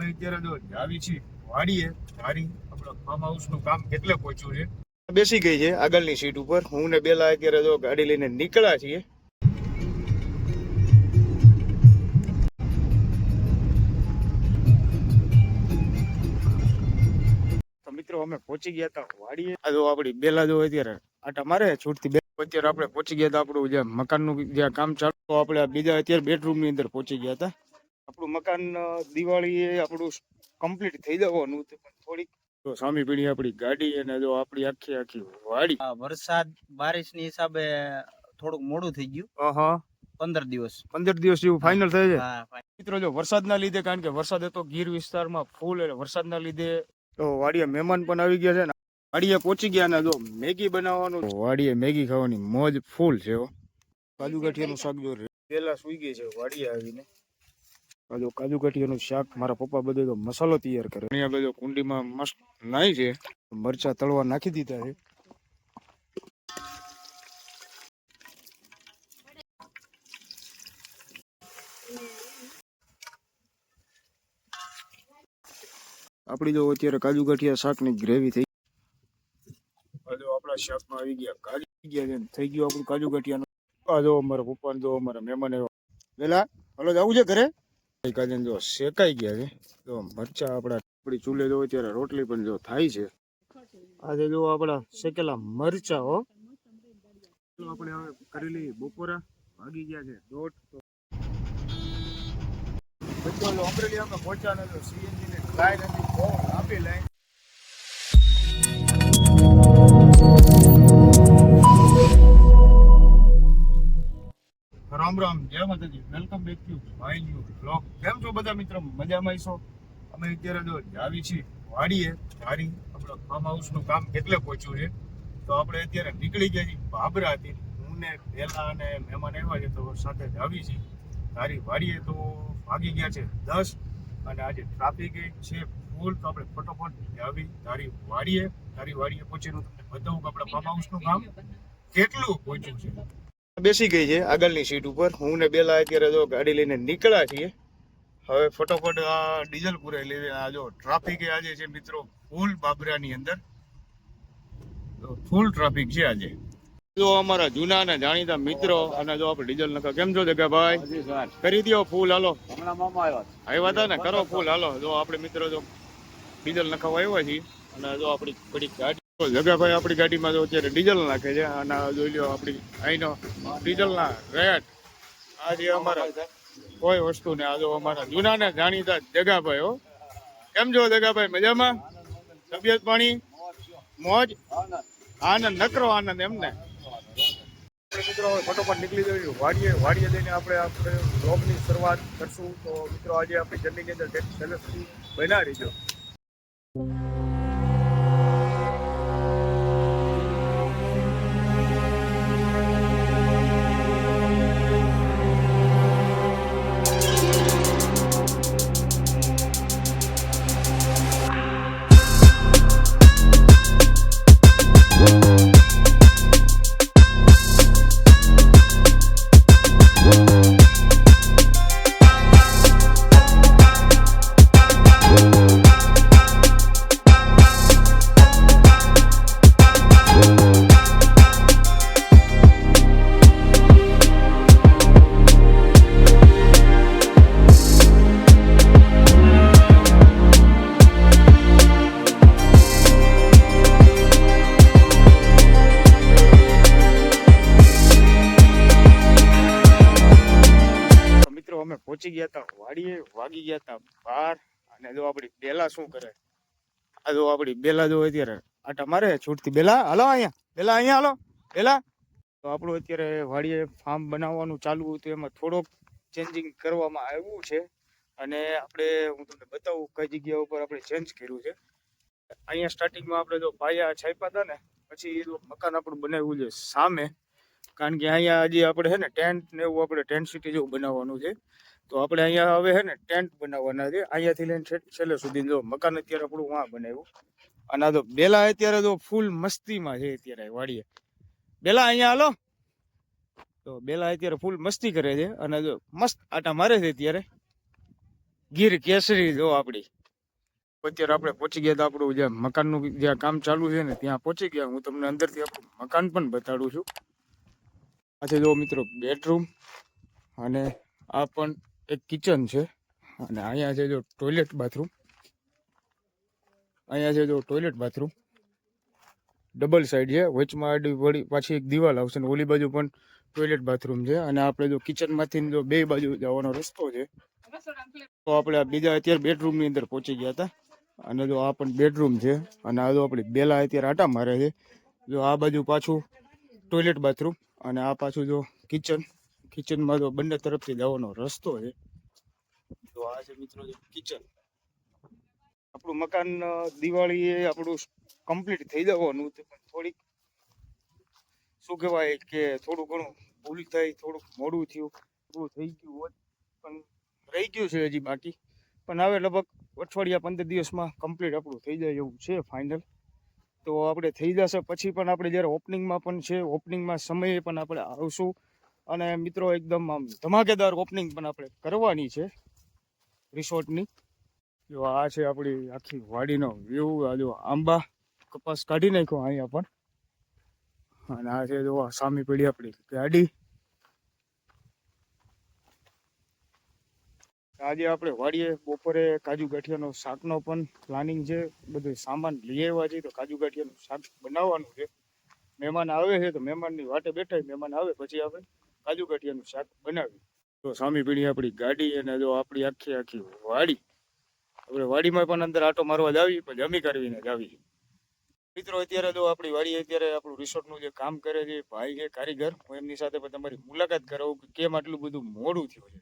અમે અત્યારે જો આવી છીએ વાડીએ મારી આપણો ફાર્મ હાઉસનું કામ કેટલે પહોંચ્યું છે? બેસી ગઈ છે આગળની સીટ ઉપર. હું ને બેલા અત્યારે જો ગાડી લઈને નીકળ્યા છીએ. મિત્રો, અમે પહોંચી ગયા હતા વાડીએ. આ આપણી બેલા જો અત્યારે આટા મારે છૂટથી બે અત્યારે આપણે પહોંચી ગયા હતા આપણું જે મકાનનું જે કામ ચાલુ આપણે બીજા અત્યારે બેડરૂમની અંદર પહોંચી ગયા હતા. આપણું મકાન દિવાળી દિવાળીએ આપણું કમ્પ્લીટ થઈ જવાનું હતું પણ થોડીક. તો સામી પીણી આપણી ગાડી અને જો આપણી આખી આખી વાડી. વરસાદ બારિશની હિસાબે થોડુંક મોડું થઈ ગયું. આહા પંદર દિવસ. પંદર દિવસ જેવું ફાઇનલ થાય છે મિત્રો જો વરસાદના લીધે કારણ કે વરસાદ હતો ગીર વિસ્તારમાં ફૂલ એટલે વરસાદના લીધે તો વાડીએ મહેમાન પણ આવી ગયા છે ને. વાડીએ પહોંચી ગયા ને જો મેગી બનાવવાનું વાડીએ મેગી ખાવાની મોજ ફૂલ છે હો. કાજુ ગાંઠિયાનું શાક જો પેલા સુઈ ગઈ છે વાડીએ આવીને. જો કાજુ ગાંઠિયાનું શાક. મારા પપ્પા બધો તો મસાલો તૈયાર કરે. અહીંયા બધો કુંડીમાં મસ્ત નાઈ છે. મરચા તળવા નાખી દીધા છે. આપણી જો અત્યારે કાજુ ગાંઠિયા શાકની ગ્રેવી થઈ જો આપણા શાકમાં આવી ગયા. કાજુ ગયા છે થઈ ગયું આપણું કાજુ ગાંઠિયાનું આ જો અમારા પપ્પા જો અમારા મહેમાન આવ્યા. વેલા હલો જવું છે ઘરે? કાજુ જો શેકાઈ ગયા છે જો મરચા આપણા આપણી ચૂલે જો ત્યારે રોટલી પણ જો થાય છે. આજે જો આપણા શેકેલા મરચા હો. તો આપણે હવે કરેલી બપોરા ભાગી ગયા છે દોઢ તો. અમરેલી અમે પહોંચ્યા ને સીએનજી ને ગાય નથી ફોન આપી લાઈન? રામ રામ જય માતાજી. Welcome back you my new blog કેમ છો બધા મિત્રો? મજામાં છો અમે અત્યારે જો આવી છીએ વાડીએ. ધારી આપણો ફાર્મ હાઉસનું કામ કેટલે પહોંચ્યું છે. તો આપણે અત્યારે નીકળી ગયા છીએ બાબરાથી. હું ને પેલા અને મહેમાન આવ્યા છે તો સાથે જ આવી છીએ. ધારી વાડીએ તો ભાગી ગયા છે દસ. અને આજે ટ્રાફિક છે ફૂલ તો આપણે ફટોફટ આવી ધારી વાડીએ. ધારી વાડીએ પહોંચીને તમને બતાવું કે આપણા ફાર્મ હાઉસનું કામ કેટલું પહોંચ્યું છે. બેસી ગઈ છે આગળની સીટ ઉપર. હું ને બેલા અત્યારે જો ગાડી લઈને નીકળ્યા છીએ. હવે ફટોફટ આ ડીઝલ પુરાઈ લઈને આ જો ટ્રાફિક આજે છે મિત્રો ફૂલ બાબરાની અંદર. ફૂલ ટ્રાફિક છે આજે. જો અમારા જૂના ને જાણીતા મિત્રો અને જો આપણે ડીઝલ નખા કેમ છો જગા ભાઈ? કરી દો ફૂલ હાલો. આવ્યા હતા ને? કરો ફૂલ હાલો. જો આપણે મિત્રો જો ડીઝલ નખાવા આવ્યા છીએ. અને જો આપણી બધી ગાડી જગાભાઈ આપણી ગાડીમાં જો અત્યારે ડીઝલ નાખે છે અને જોઈ લો આપણી અહીંનો ડીઝલના રેટ આ જે અમારા કોઈ વસ્તુ ને આ જો અમારા જૂના ને જાણીતા જગાભાઈ હો. કેમ છો જગાભાઈ? મજામાં? તબિયત પાણી? મોજ? આનંદ, નકરો આનંદ એમને મિત્રો ફટોફટ નીકળી જઈએ. વાડીએ વાડીએ જઈને આપણે આપણે બ્લોગની શરૂઆત કરશું. તો મિત્રો આજે આપણી જર્નીની અંદર છેલ્લે સુધી પહોંચી ગયા હતા વાડીએ વાગી ગયા હતા બાર. અને જો આપણી બેલા શું કરે? આ જો આપણી બેલા જો અત્યારે આટા મારે છૂટથી. બેલા, હાલો અહીંયા. બેલા અહીંયા હાલો. બેલા. તો આપણું અત્યારે વાડીએ ફાર્મ બનાવવાનું ચાલુ હતું. એમાં થોડોક ચેન્જિંગ કરવામાં આવ્યું છે. અને આપણે, હું તમને બતાવું કઈ જગ્યા ઉપર આપણે ચેન્જ કર્યું છે. અહીંયા સ્ટાર્ટિંગમાં આપણે જો પાયા છાપ્યા હતા ને, પછી એ મકાન આપણું બનાવ્યું છે સામે. કારણ કે અહીંયા હજી આપણે છે ને ટેન્ટ ને એવું આપણે ટેન્ટ સિટી જેવું બનાવવાનું છે. તો આપણે અહીંયા હવે છે ને ટેન્ટ બનાવવાના છે. અહીંયાથી લઈને છેલ્લે સુધી જો મકાન અત્યારે આપણું વાં બનાવ્યું. અને આ તો બેલા અત્યારે તો ફૂલ મસ્તીમાં છે અત્યારે વાડીએ. બેલા અહીંયા હાલો. તો બેલા અત્યારે ફૂલ મસ્તી કરે છે. અને જો મસ્ત આટા મારે છે અત્યારે. ગીર કેસરી જો આપણી અત્યારે આપણે પહોંચી ગયા હતા આપણું જે મકાનનું જ્યાં કામ ચાલુ છે ને ત્યાં પહોંચી ગયા. હું તમને અંદરથી આપણું મકાન પણ બતાડું છું. આજે જો મિત્રો બેડરૂમ અને આ પણ એક કિચન છે. અને અહીંયા છે જો ટોયલેટ બાથરૂમ અહીંયા છે જો ટોયલેટ બાથરૂમ ડબલ સાઈડ છે. વચમાં આડી વળી પાછી એક દિવાલ આવશે ને ઓલી બાજુ પણ ટોયલેટ બાથરૂમ છે. અને આપણે જો કિચનમાંથી જો બે બાજુ જવાનો રસ્તો છે. તો આપણે બીજા અત્યારે બેડરૂમની અંદર પહોંચી ગયા હતા. અને જો આ પણ બેડરૂમ છે. અને આ જો આપણી બેલા અત્યારે આટા મારે છે. જો આ બાજુ પાછું ટોયલેટ બાથરૂમ અને આ પાછું જો કિચન કિચનમાં તો બંને તરફથી જવાનો રસ્તો છે. તો આ છે મિત્રો કિચન આપણું મકાન દિવાળીએ આપણું કમ્પ્લીટ થઈ જવાનું હતું પણ થોડીક, શું કહેવાય કે થોડું ઘણું ભૂલ થઈ થોડુંક મોડું થયું પૂરું થઈ ગયું હોત પણ રહી ગયું છે હજી બાકી. પણ હવે લગભગ અઠવાડિયા પંદર દિવસમાં કમ્પ્લીટ આપણું થઈ જાય એવું છે ફાઇનલ તો આપણે થઈ જશે, પછી પણ આપણે જ્યારે ઓપનિંગમાં પણ છે ઓપનિંગમાં સમયે પણ આપણે આવશું. અને મિત્રો એકદમ આમ ધમાકેદાર ઓપનિંગ પણ આપણે કરવાની છે રિસોર્ટની જો આ છે આપણી આખી વાડીનો વ્યૂ આ જો આંબા, કપાસ કાઢી નાખ્યો અહીંયા પણ. અને આ છે જો સામી પડી આપણી ગાડી. આજે આપણે વાડીએ બપોરે કાજુ ગાંઠિયાનો શાકનો પણ પ્લાનિંગ છે. બધું સામાન લઈ આવ્યા છે તો કાજુ ગાંઠિયાનું શાક બનાવવાનું છે. મહેમાન આવે છે તો મહેમાનની વાટે બેઠા મહેમાન આવે પછી આપણે કાજુ ગાંઠિયાનું શાક બનાવી તો સામે પીણી આપણી ગાડી અને જો આપણી આખી આખી વાડી આપણે વાડીમાં પણ અંદર આટો મારવા જાવી પણ જમી કરવીને જાવી મિત્રો અત્યારે જો આપણી વાડી અત્યારે આપણું રિસોર્ટનું જે કામ કરે છે ભાઈ છે કારીગર હું એમની સાથે પણ તમારી મુલાકાત કરાવું કે કેમ આટલું બધું મોડું થયું છે.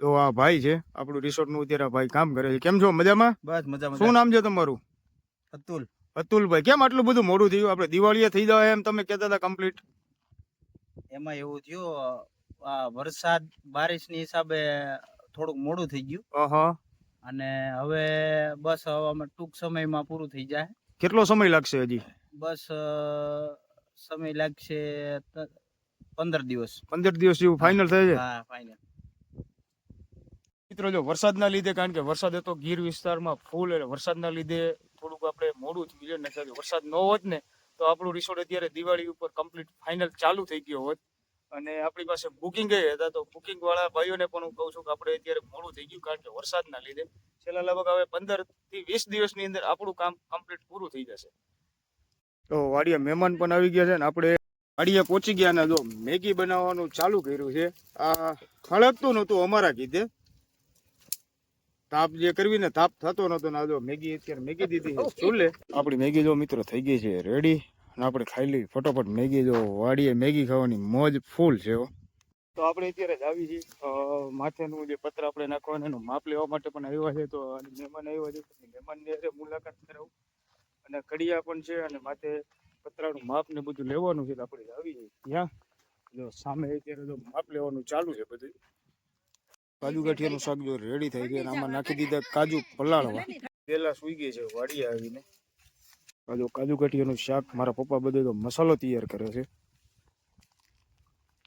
તો આ ભાઈ છે આપણું રિસોર્ટનું અત્યારે ભાઈ કામ કરે છે. કેમ છો? મજામાં? બસ મજામાં. શું નામ છે તમારું? અતુલ. અતુલભાઈ કેમ આટલું બધું મોડું થયું? આપણે દિવાળીએ થઈ જાય એમ તમે કહેતા હતા કમ્પ્લીટ એમાં એવું થયું આ વરસાદ બારિશની હિસાબે થોડુંક મોડું થઈ ગયું. અને હવે બસ હવે અમે ટૂંક સમયમાં પૂરું થઈ જાય. કેટલો સમય લાગશે હજી? બસ સમય લાગશે પંદર દિવસ. પંદર દિવસ જેવું ફાઇનલ થાય છે? હા ફાઇનલ મિત્રો જો વરસાદના લીધે કારણ કે વરસાદ હતો ગીર વિસ્તારમાં ફૂલ એટલે વરસાદના લીધે થોડુંક આપણે મોડું થયું છે ને વરસાદ ન હોત ને તો આપણું રિસોર્ટ અત્યારે દિવાળી ઉપર કમ્પ્લીટ ફાઇનલ ચાલુ થઈ ગયો હોત. અને આપણી પાસે બુકિંગ હતા, તો બુકિંગ વાળા ભાઈઓને પણ હું કહું છું કે આપણે અત્યારે મોડું થઈ ગયું કારણ કે વરસાદના લીધે. છેલ્લા લગભગ હવે પંદરથી વીસ દિવસની અંદર આપણું કામ કમ્પ્લીટ પૂરું થઈ જશે. તો વાડીએ મહેમાન પણ આવી ગયા છે ને આપણે વાડીએ પહોંચી ગયા ને જો મેગી બનાવવાનું ચાલુ કર્યું છે. આ ખળકતું નહોતું અમારા કીધે. તાપ જે કરવી ને તાપ થતો નતો ને આ જો મેગી અત્યારે મેગી દીધી છે. ચૂલે આપણી મેગી જો મિત્રો થઈ ગઈ છે રેડી અને આપણે ખાઈ લઈ ફટોફટ મેગી જો વાડીએ મેગી ખાવાની મોજ ફૂલ છે તો આપણે અત્યારે જ આવી છીએ. માથેનું જે પત્ર આપણે નાખવાનું એનું માપ લેવા માટે પણ આવ્યા છે. તો મહેમાન આવ્યા છે. મહેમાનની મુલાકાત કરાવું. અને કડિયા પણ છે અને માથે પતરાનું માપ ને બધું લેવાનું છે આપણે આવી જઈએ. ત્યાં જો સામે અત્યારે જો માપ લેવાનું ચાલુ છે બધું. કાજુ ગાંઠિયાનું શાક જો રેડી થઈ ગયું આમાં નાખી દીધા કાજુ પલાળવા પેલા સુઈ ગઈ છે વાડી આવીને. આજે જો કાજુ ગાંઠિયાનું શાક મારા પપ્પા બધો તો મસાલો તૈયાર કરે છે.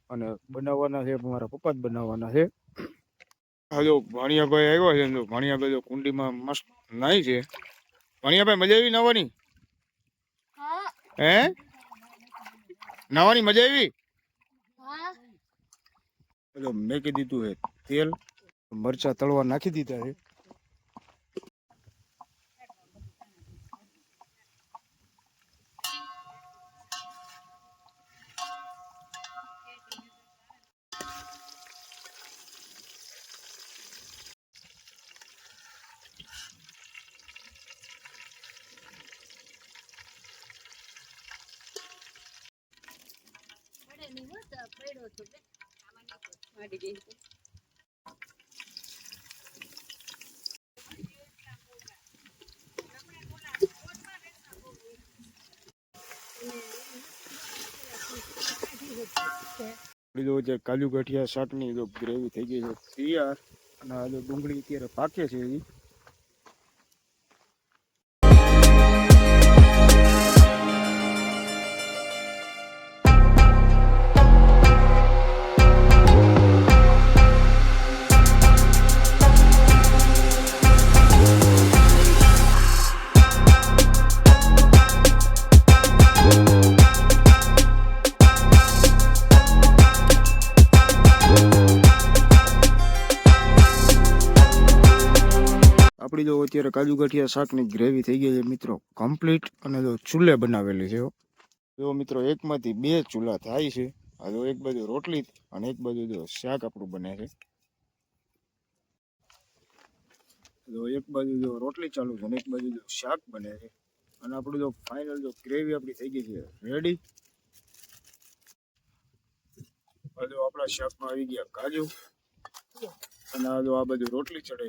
અને બનાવવાના છે મારા પપ્પા જ બનાવવાના છે. આજે ભાણિયાભાઈ આવ્યા છે જો ભાણિયાભાઈ જો કુંડીમાં મસ્ત નાઈ છે. ભાણિયાભાઈ મજા આવી નાવાની? હે. નાવાની મજા આવી? જો મેકી દીધું છે તેલ મરચા તળવા નાખી દીધા છે. જો કાજુ ગઠિયા શાકની જો ગ્રેવી થઈ ગઈ છે તૈયાર અને આ ડુંગળી અત્યારે પાકે છે હજી આપણી જો અત્યારે કાજુ ગાંઠિયા શાકની ગ્રેવી થઈ ગઈ છે મિત્રો કમ્પ્લીટ અને જો ચૂલે બનાવેલી છે જો મિત્રો, એકમાંથી બે ચૂલા થાય છે. આ જો એક બાજુ રોટલી અને એક બાજુ જો શાક આપણું બને છે. જો એક બાજુ જો રોટલી ચાલુ છે અને એક બાજુ જો શાક બને છે. અને આપણું જો ફાઇનલ જો ગ્રેવી આપણી થઈ ગઈ છે. રેડી હજુ આપણા શાકમાં આવી ગયા કાજુ. અને આ જો આ બાજુ રોટલી ચડે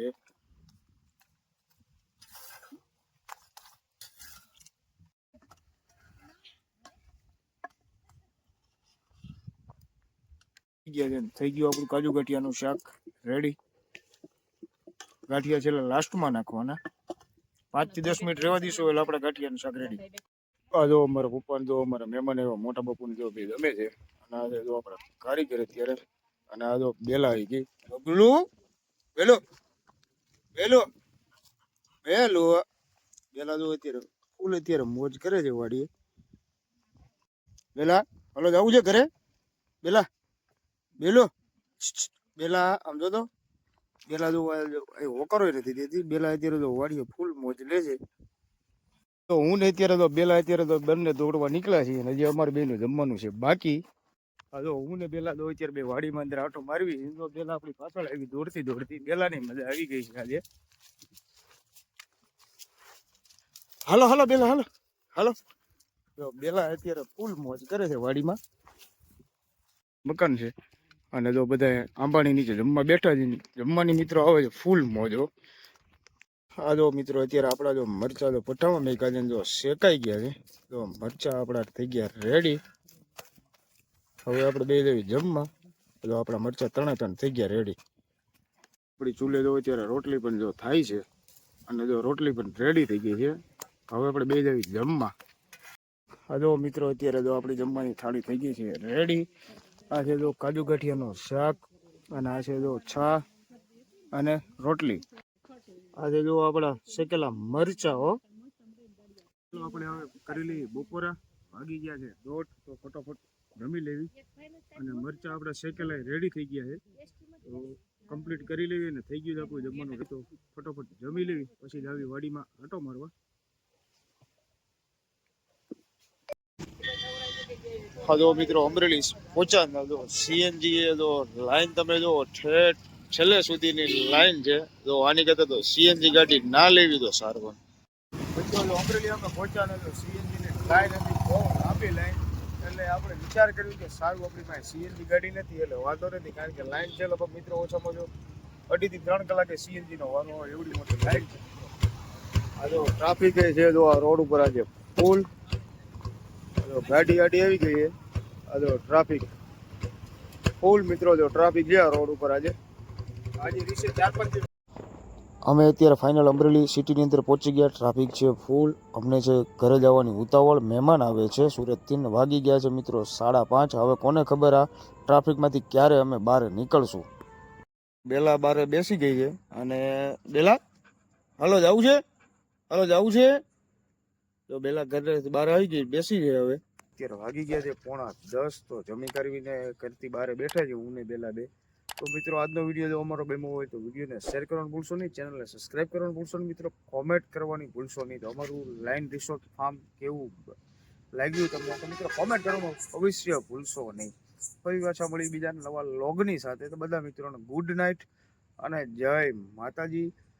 થઈ ગયા આપણું કાજુ ગાંઠિયાનું શાક. રેડી ગાંઠિયા છેલ્લા લાસ્ટમાં નાખવાના. પાંચથી દસ મિનિટ રહેવા દઈશું એટલે આપણે ગાંઠિયાનું શાક રેડી આ જો અમારા પપ્પાને જો અમારા મહેમાન એવા મોટા બાપુને જો બે ગમે છે. અને આ જો આપણા કારીગર અત્યારે. અને આ જો બેલા આવી ગઈ. બબલું, બેલો બેલો બેલો. બેલા જો અત્યારે ફૂલ અત્યારે મોજ કરે છે વાડીએ. બેલા, હલો જવું છે ઘરે? બેલા. બેલો. બેલા, આમ જો તો બેલા જો એ નથી દેતી. બેલા અત્યારે તો વાડીએ ફૂલ મોજ લે છે. તો હું ને અત્યારે તો, બેલા અત્યારે તો બંને દોડવા નીકળ્યા છીએ અને હજી અમારે બેનું જમવાનું છે બાકી. હા જો હું ને બેલા તો અત્યારે બે વાડીમાં અંદર આટો મારવી તો બેલા આપણી પાછળ આવી દોડતી દોડતી બેલાની મજા આવી ગઈ છે આજે. હાલો હાલો, બેલા, હાલો. હાલો. બેલા અત્યારે ફૂલ મોજ કરે છે વાડીમાં. મકાન છે. અને જો બધા આંબાની નીચે જમવા બેઠા છે જમવાની મિત્રો આવે છે ફૂલ મોજો આ જો મિત્રો અત્યારે આપણા જો મરચા જો પઠાવા મેં કાજે જો શેકાઈ ગયા છે. જો મરચા આપણા થઈ ગયા રેડી હવે આપણે બે દેવી જમવા. જો આપણા મરચા ત્રણે ત્રણ થઈ ગયા રેડી આપણી ચૂલે જો અત્યારે રોટલી પણ જો થાય છે અને જો રોટલી પણ રેડી થઈ ગઈ છે. હવે આપણે બે દેવી જમવા. આ જો મિત્રો અત્યારે જો આપણી જમવાની થાળી થઈ ગઈ છે રેડી આ છે જો કાજુ ગાંઠિયાનું શાક અને આ છે જો છા અને રોટલી. આ છે જો આપણા શેકેલા મરચા આપણે હવે કરી લઈએ બપોરા વાગી ગયા છે. દોઢ તો ફટાફટ જમી લેવી. અને મરચા આપણા શેકેલા રેડી થઈ ગયા છે. તો કમ્પ્લીટ કરી લેવી અને થઈ ગયું આપણું જમવાનું. તો ફટોફટ જમી લેવી. પછી જ આવી વાડીમાં આટો મારવા. હા મિત્રો અમરેલી પહોંચ્યા ને જો સીએનજી એ જો લાઈન તમે જો છેલ્લે સુધીની લાઈન છે, જો આની કરતા તો સીએનજી ગાડી ના લેવી તો સારું પછી અમરેલી અમે પહોંચ્યા તો સીએનજી ની લાઈન હતી, બહુ લાંબી લાઈન એટલે આપણે વિચાર કર્યું કે સારું આપણી પાસે સીએનજી ગાડી નથી, એટલે વાંધો નથી, કારણ કે લાઈન છે લગભગ મિત્રો ઓછામાં જો અઢી થી ત્રણ કલાકે સીએનજી નો વાનો હોય, એવડી મોટી લાઈન છે. આ જો ટ્રાફિક છે, જો આ રોડ ઉપર આજે જો ગાડી ગાડી આવી ગઈ છે. આ જો ટ્રાફિક. ફૂલ મિત્રો જો ટ્રાફિક ગયા રોડ ઉપર આજે. આજે રીસે ચાર પાંચ અમે અત્યારે ફાઇનલ અમરેલી સિટીની અંદર પહોંચી ગયા. ટ્રાફિક છે ફૂલ. અમને છે ઘરે જવાની ઉતાવળ મહેમાન આવે છે. સુરતથી વાગી ગયા છે મિત્રો સાડા પાંચ. હવે કોને ખબર આ ટ્રાફિકમાંથી ક્યારે અમે બહાર નીકળશું? બેલા બારે બેસી ગઈ છે. અને બેલા હાલો જવું છે? હાલો જવું છે? તો બેલા ઘરે બહાર આવી ગઈ, બેસી છે હવે. અત્યારે વાગી ગયા છે પોણા દસ, તો જમી કરવીને કરતી બારે બેઠા છે હું ને બેલા બે. તો મિત્રો, આજનો વીડિયો જો અમારો બેમો હોય તો વિડીયોને શેર કરવાનું ભૂલશો નહીં, ચેનલને સબસ્ક્રાઇબ કરવાનું ભૂલશો નહીં મિત્રો કોમેન્ટ કરવાની ભૂલશો નહીં. તો અમારું લાઈન રિસોર્ટ ફાર્મ કેવું લાગ્યું તમને? તો મિત્રો કોમેન્ટ કરવાનું અવશ્ય ભૂલશો નહીં. ફરી પાછા મળી બીજા નવા લોગની સાથે. તો બધા મિત્રોને ગુડ નાઇટ અને જય માતાજી.